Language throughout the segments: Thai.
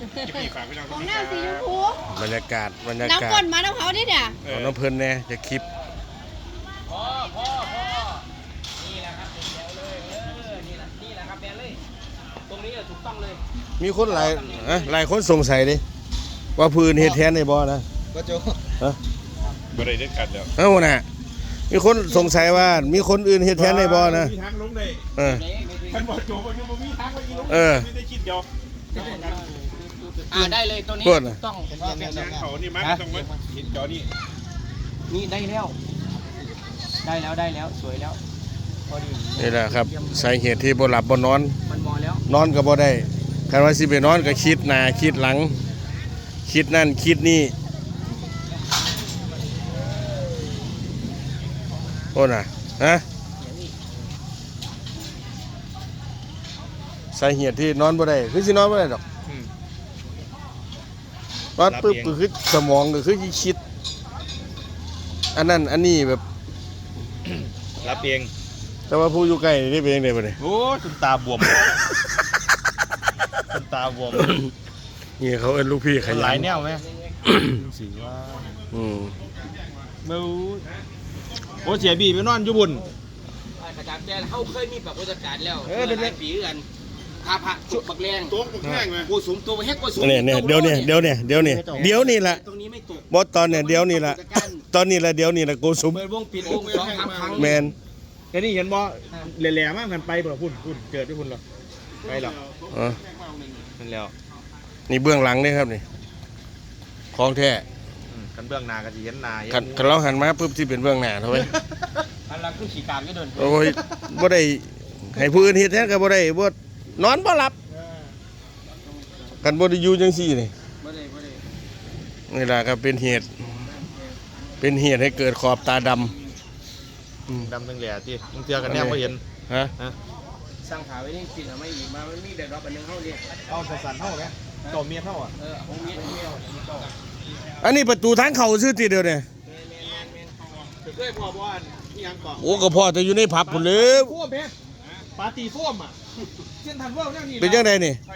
จะมีฝากพี่น้องของหน้าสีชมพูบรรยากาศบรรยากาศน้ำก้นมาน้ำเขาดิเนี่ย ของน้ำเพลินแน่จะคลิปพ่อพ่อพ่อนี่แหละครับเดี๋ยวเลยเออนี่แหละนี่แหละครับแบนเลย ตรงนี้แหละถูกต้องเลยมีคนหลายเอ้ยหลายคนสงสัยดิว่าพื้นเฮ็ดแทนในบ่อนะก็โจบ่ได้เด็ดขาดแล้วเอ้าน่ะมีคนสงสัยว่ามีคนอื่นเฮ็ดแทนในบ่อนะมีทางลงได้เออท่านบอกโจว่ายังบ่มีทางไปอีกลงเออไม่ได้คิดเดียว อ่าได้เลยตัวนี้เพื่อนน่ะต้องทางเขานี่มันต้องมาเห็นจอนี่นี่ได้แล้ว ได้แล้วได้แล้วสวยแล้วพอดีนี่แหละครับสาเหตุที่บ่หลับบ่นอน มันมอแล้วนอนก็บ่ได้คันว่าสิไปนอนก็คิดหน้าคิดหลัง คิดนั่นคิดนี่โอ้น่ะฮะสาเหตุที่นอนบ่ได้คือสินอนบ่ได้ดอก นอนปึ๊บก็คือสมองก็คือสิคิด อันนั้นอันนี้แบบ รับเอง แต่ว่าผู้อยู่ใกล้นี่เป็นจังได๋บ่เนี่ยโอ้จนตาบวม จนตาบวมนี่เขาเอิ้นลูกพี่ขยันหลายแนวไหมสิว่าอืมเมื่อโอ้เสียบีไปนอนอยู่บุญอาจารย์แบนเขาเคยมีแบบราชการแล้วเออเป็น หลายปีกัน พาพระจุกบักแรงตัวปกแห้งไหมกูสูงตัวไปแฮกกูสูงเนี่ยเนี่ยเดี๋ยวเนี่ยเดี๋ยวเนี่ยเดี๋ยวเนี่ยเดี๋ยวนี่แหละตรงนี้ไม่ตกบอตอนเนี่ยเดี๋ยวนี่แหละตอนนี้แหละเดี๋ยวนี่แหละโกสุมเปิดวงปิดวงสองสามครั้งแมนแค่นี้เห็นบ่แหล่ๆมากกันไปบ่พุ่นพุ่นเกิดที่พุ่นหรอไปหรออ๋อนั่นแล้วนี่เบื้องหลังนี่ครับนี่ของแท้กันเบื้องหน้าก็สิเห็นหน้าคันคันเราหันมาปุ๊บที่เป็นเบื้องหน้าเท่าไหร่อันหลังคือขี่กามก็เดินโอ้ยบ่ได้ให้ผู้อื่นเฮ็ดแทนก็บ่ได้บ่ นอนบ่หลับกันบ่ได้อยู่จังซี่นี่ไม่ได้ไม่ได้นี่ล่ะครับเป็นเหตุ เป็นเหตุให้เกิดขอบตาดำดำตั้งแหล่ที่ยังเตือกันแนมบ่เห็นฮะสร้างขาไว้นี่กินเอาไม่อีกมามันมีเด็ดรับอันนึงเขาเรียกเอาสันๆเท่าไหมเจ้าเมียเท่าอะเออของเมียของเมียของเจ้าอันนี้ประตูทางเข้าซื่อติเดียวเนี่ยเคยพอบ่อันที่ยังก่อนโอ้ก็พอจะอยู่ในผับพุ่นเลยส้วมเพ ปาร์ตี้ส้วมอะเส้นทันเว่าเนี่ยนี่เป็นจังไดนี่ไป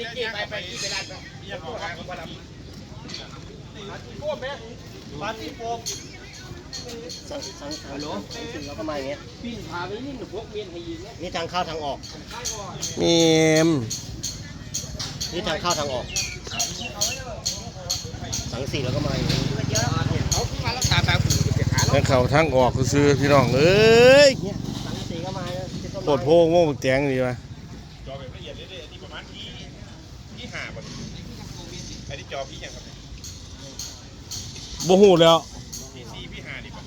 ดิกี้ไปไปที่ไปร้านเขายังก่อนครับปาร์ตี้ส้วมเพปาร์ตี้โฟมฮัลโหลแล้วก็มาอย่างเงี้ยปิ้งพาไปนี่หนูพวกเมียนให้ยิงเนี่ยนี่ทางเข้าทางออกแมมนี่ทางเข้าทางออก สังสีแล้วก็มาอย่างงี้เขามารักษาตาผืนจะขาทางเข้าทางออกซื่อๆพี่น้องเอ้ย โคตรโพงโม่บักแตงดีวะจอแบบละเอียดเลยๆอันนี้ประมาณที่ที่ห้าแบบอันนี้จอพี่ยังครับบ่ฮู้แล้วพี่สี่พี่ห้าดีกว่า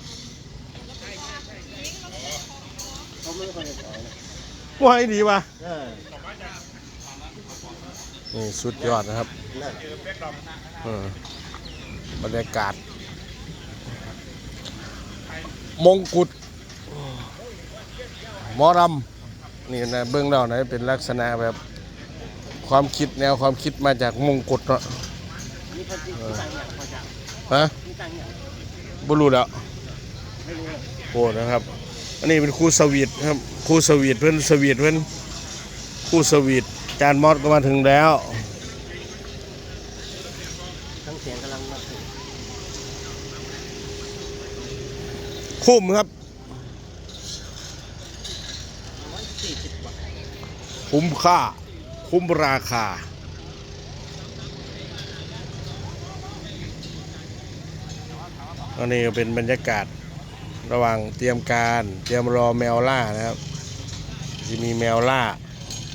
เขาไม่ค่อยจะสอนว่าให้ดีวะเออนี่สุดยอดนะครับนั่นเจอแบ็คดอมเออบรรยากาศ มงกุฎ หมอรำนี่นะเบื้องเรานะเป็นลักษณะแบบความคิดแนวความคิดมาจากมงกุฎเนาะนี่คนที่ที่ตั้งเนี่ยพอจะฮะที่ตั้งเนี่ยบ่รู้แล้วไม่รู้เลยโอ้นะครับ อันนี้เป็นครูสวีทครับครูสวีทเพื่อนสวีทเพื่อนครูสวีทจานมอสก็มาถึงแล้วทั้งเสียงกำลังมาถึงคุ้มครับ สี่สิบกว่าคุ้มค่า คุ้มราคาอันนี้ก็เป็นบรรยากาศระหว่างเตรียมการเตรียมรอแมวล่านะครับจะมีแมวล่า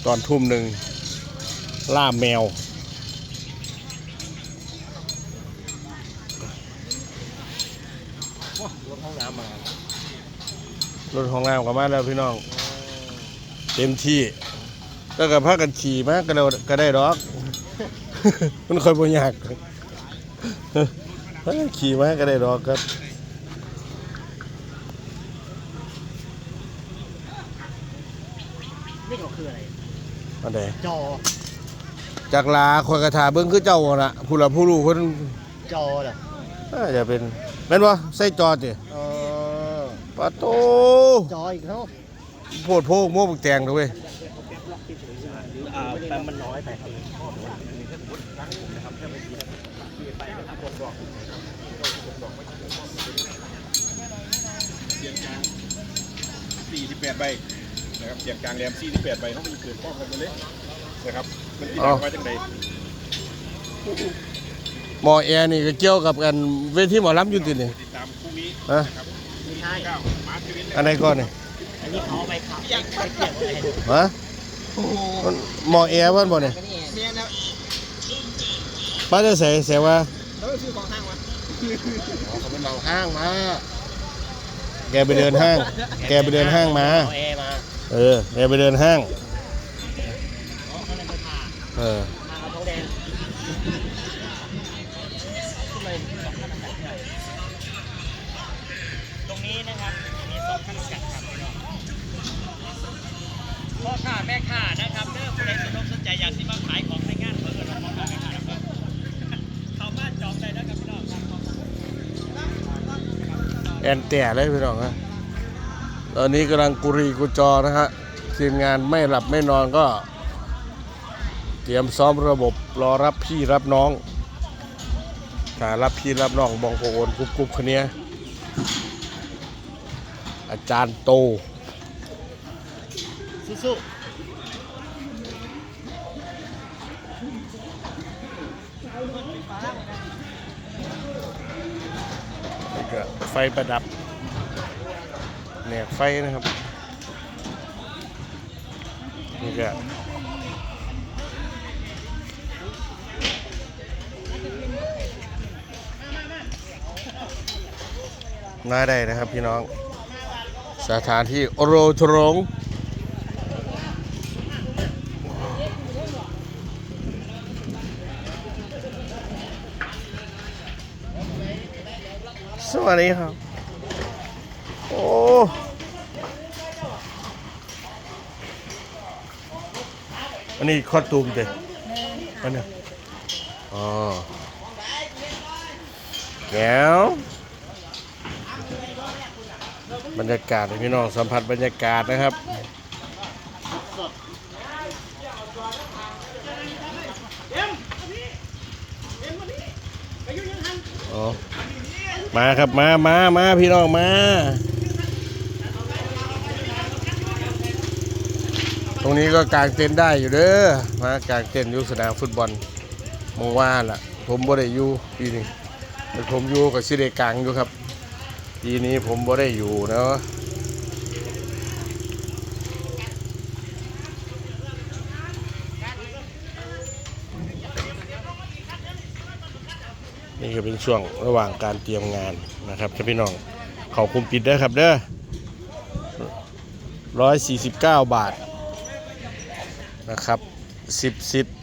ตอนทุ่มหนึ่งล่าแมว รถห้องน้ำมารถของน้ำกลับมาแล้วพี่น้อง เต็มที่ก็กับพากันขี่มาก็ได้ก็ได้ดอก มันค่อยบ่ยากเฮ้ยขี่มาก็ได้ดอกครับนี่ก็คืออะไรอันใดจอจากลาคอยกระถาเบิ่งคือเจ้าน่ะผู้หลับผู้รู้เพิ่นจอเหรอน่าจะเป็นแม่นบ่ใส่จอติเออปะโตจออีกเท่า โพดโพกโม่บักแตงเด้อเว้ยอ่าแต่มันน้อยไปครับทั้งนะครับแค่ไม่กี่นะครับคือไปนะครับผมบอกผมบอกไม่ถูกเสียงกลาง48ใบนะครับเสียงกลางแรม48ใบต้องมีเกินป้องกันไปเลยนะครับ มันติดมาจังไดหมอแอร์นี่ก็เกี่ยวกับกันเวทีหมอลำอยู่ตินี่ติดตามคู่นี้ฮะนะครับไม่ใช่เก้ามาร์คชีวิตเลยอันไหนก่อนนี่ อันนี้เขาเอาไปขับไปเกี่ยวอะไรฮะมันหมอแอร์เพิ่นบ่นี่เนี่ยนะป้าจะใส่ใส่ว่าแล้วซื้อของห้างวะอ๋อเขาเป็นเบาห้างมาแกไปเดินห้าง แกไปเดินห้างมา เอาแอร์มาเออแกไปเดินห้าง อ๋อเขาเลยไปผ่า เออ อนแต่เลยพี่น้องฮะตอนนี้กำลังกุรีกุจอนะฮะทีมงานไม่หลับไม่นอนก็ เตรียมซ้อมระบบรอรับพี่รับน้องถ้ารับพี่รับน้องบองโกโอนกรุ๊บกรุ๊บคนเนี้ยอาจารย์โตสู้ นี่ก็ไฟประดับแหนกไฟนะครับนี่ก็น่าได้นะครับพี่น้อง สถานที่โรทรง สวัสดีครับ โอ้อันนี้คอตูมเด็อันนี้อ๋อแก้วบรรยากาศพี่น้องสัมผัสบรรยากาศนะครับอ๋อ มาครับมามามาพี่น้องมา ตรงนี้ก็กางเต็นท์ได้อยู่เด้อมากางเต็นท์อยู่สนามฟุตบอลมอว่าล่ะ ผมบ่ได้อยู่ปีนี้ผมอยู่กับซิเดกลางอยู่ครับปีนี้ผมบ่ได้อยู่เนาะ นี่ก็เป็นช่วงระหว่างการเตรียมงานนะครับท่านพี่น้องเขาคุมปิดเด้ครับเด้อร้อยสี่สิบเก้าบาทนะครับสิบสิทธิ์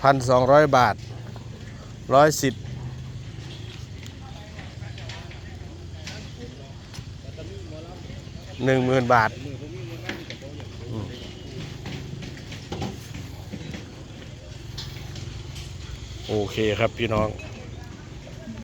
พันสองร้อยบาทร้อยสิทธิ์หนึ่งหมื่นบาทโอเคครับพี่น้อง